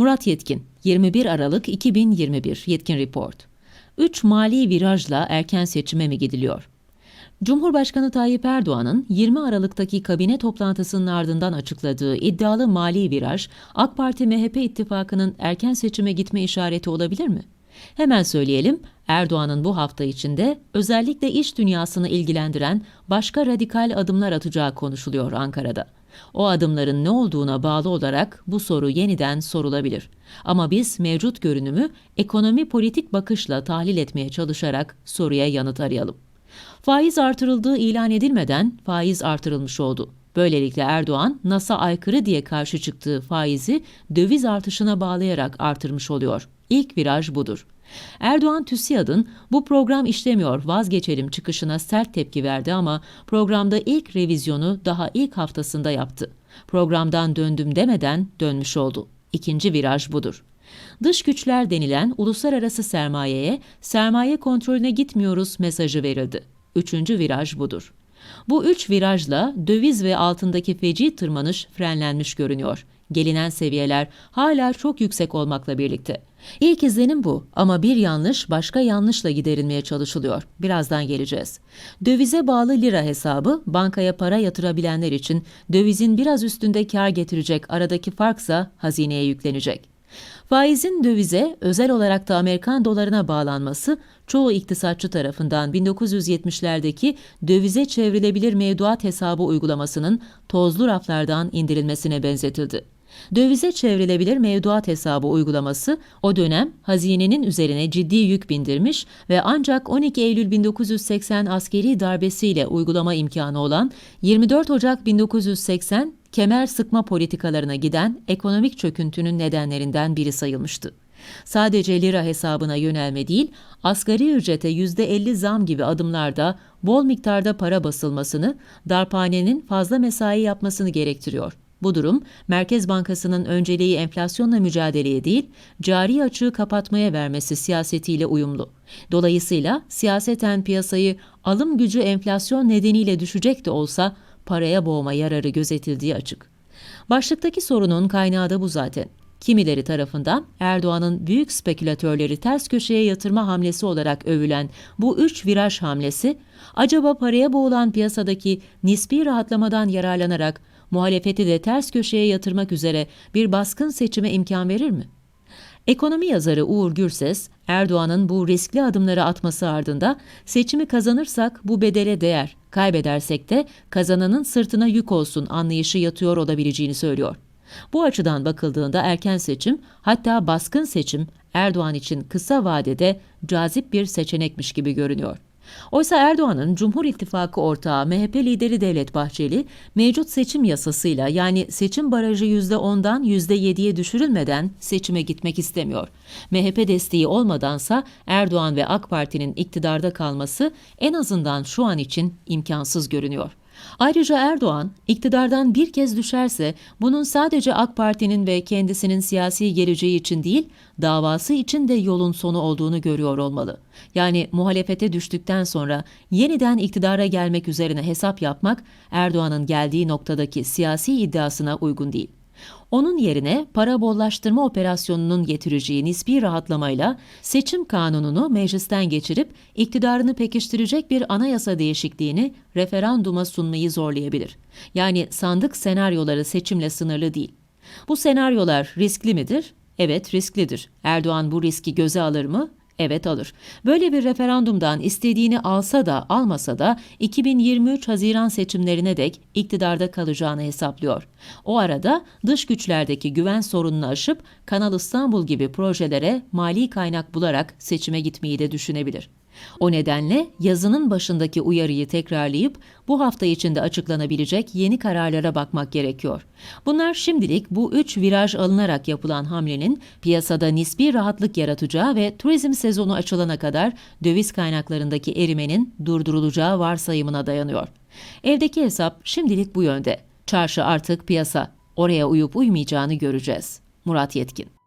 Murat Yetkin, 21 Aralık 2021 Yetkin Report. 3 mali virajla erken seçime mi gidiliyor? Cumhurbaşkanı Tayyip Erdoğan'ın 20 Aralık'taki kabine toplantısının ardından açıkladığı iddialı mali viraj, AK Parti-MHP ittifakının erken seçime gitme işareti olabilir mi? Hemen söyleyelim, Erdoğan'ın bu hafta içinde özellikle iş dünyasını ilgilendiren başka radikal adımlar atacağı konuşuluyor Ankara'da. O adımların ne olduğuna bağlı olarak bu soru yeniden sorulabilir. Ama biz mevcut görünümü ekonomi politik bakışla tahlil etmeye çalışarak soruya yanıt arayalım. Faiz artırıldığı ilan edilmeden faiz artırılmış oldu. Böylelikle Erdoğan, NASA aykırı diye karşı çıktığı faizi döviz artışına bağlayarak artırmış oluyor. İlk viraj budur. Erdoğan TÜSİAD'ın bu program işlemiyor vazgeçelim çıkışına sert tepki verdi ama programda ilk revizyonu daha ilk haftasında yaptı. Programdan döndüm demeden dönmüş oldu. İkinci viraj budur. Dış güçler denilen uluslararası sermayeye sermaye kontrolüne gitmiyoruz mesajı verildi. Üçüncü viraj budur. Bu üç virajla döviz ve altındaki feci tırmanış frenlenmiş görünüyor. Gelinen seviyeler hala çok yüksek olmakla birlikte. İlk izlenim bu ama bir yanlış başka yanlışla giderilmeye çalışılıyor. Birazdan geleceğiz. Dövize bağlı lira hesabı bankaya para yatırabilenler için dövizin biraz üstünde kar getirecek aradaki farksa hazineye yüklenecek. Faizin dövize, özel olarak da Amerikan dolarına bağlanması çoğu iktisatçı tarafından 1970'lerdeki dövize çevrilebilir mevduat hesabı uygulamasının tozlu raflardan indirilmesine benzetildi. Dövize çevrilebilir mevduat hesabı uygulaması o dönem hazinenin üzerine ciddi yük bindirmiş ve ancak 12 Eylül 1980 askeri darbesiyle uygulama imkanı olan 24 Ocak 1980 kemer sıkma politikalarına giden ekonomik çöküntünün nedenlerinden biri sayılmıştı. Sadece lira hesabına yönelme değil, asgari ücrete %50 zam gibi adımlarda bol miktarda para basılmasını, darphanenin fazla mesai yapmasını gerektiriyor. Bu durum Merkez Bankası'nın önceliği enflasyonla mücadeleye değil, cari açığı kapatmaya vermesi siyasetiyle uyumlu. Dolayısıyla siyaseten piyasayı alım gücü enflasyon nedeniyle düşecek de olsa paraya boğma yararı gözetildiği açık. Başlıktaki sorunun kaynağı da bu zaten. Kimileri tarafından Erdoğan'ın büyük spekülatörleri ters köşeye yatırma hamlesi olarak övülen bu üç viraj hamlesi, acaba paraya boğulan piyasadaki nispi rahatlamadan yararlanarak muhalefeti de ters köşeye yatırmak üzere bir baskın seçime imkan verir mi? Ekonomi yazarı Uğur Gürses, Erdoğan'ın bu riskli adımları atması ardında seçimi kazanırsak bu bedele değer, kaybedersek de kazananın sırtına yük olsun anlayışı yatıyor olabileceğini söylüyor. Bu açıdan bakıldığında erken seçim, hatta baskın seçim Erdoğan için kısa vadede cazip bir seçenekmiş gibi görünüyor. Oysa Erdoğan'ın Cumhur İttifakı ortağı MHP lideri Devlet Bahçeli, mevcut seçim yasasıyla yani seçim barajı %10'dan %7'ye düşürülmeden seçime gitmek istemiyor. MHP desteği olmadansa Erdoğan ve AK Parti'nin iktidarda kalması en azından şu an için imkansız görünüyor. Ayrıca Erdoğan, iktidardan bir kez düşerse bunun sadece AK Parti'nin ve kendisinin siyasi geleceği için değil, davası için de yolun sonu olduğunu görüyor olmalı. Yani muhalefete düştükten sonra yeniden iktidara gelmek üzerine hesap yapmak Erdoğan'ın geldiği noktadaki siyasi iddiasına uygun değil. Onun yerine para bollaştırma operasyonunun getireceği nispi rahatlamayla seçim kanununu meclisten geçirip iktidarını pekiştirecek bir anayasa değişikliğini referanduma sunmayı zorlayabilir. Yani sandık senaryoları seçimle sınırlı değil. Bu senaryolar riskli midir? Evet risklidir. Erdoğan bu riski göze alır mı? Evet alır. Böyle bir referandumdan istediğini alsa da almasa da 2023 Haziran seçimlerine dek iktidarda kalacağını hesaplıyor. O arada dış güçlerdeki güven sorununu aşıp Kanal İstanbul gibi projelere mali kaynak bularak seçime gitmeyi de düşünebilir. O nedenle yazının başındaki uyarıyı tekrarlayıp bu hafta içinde açıklanabilecek yeni kararlara bakmak gerekiyor. Bunlar şimdilik bu üç viraj alınarak yapılan hamlenin piyasada nispi rahatlık yaratacağı ve turizm sezonu açılana kadar döviz kaynaklarındaki erimenin durdurulacağı varsayımına dayanıyor. Evdeki hesap şimdilik bu yönde. Çarşı artık piyasa. Oraya uyup uymayacağını göreceğiz. Murat Yetkin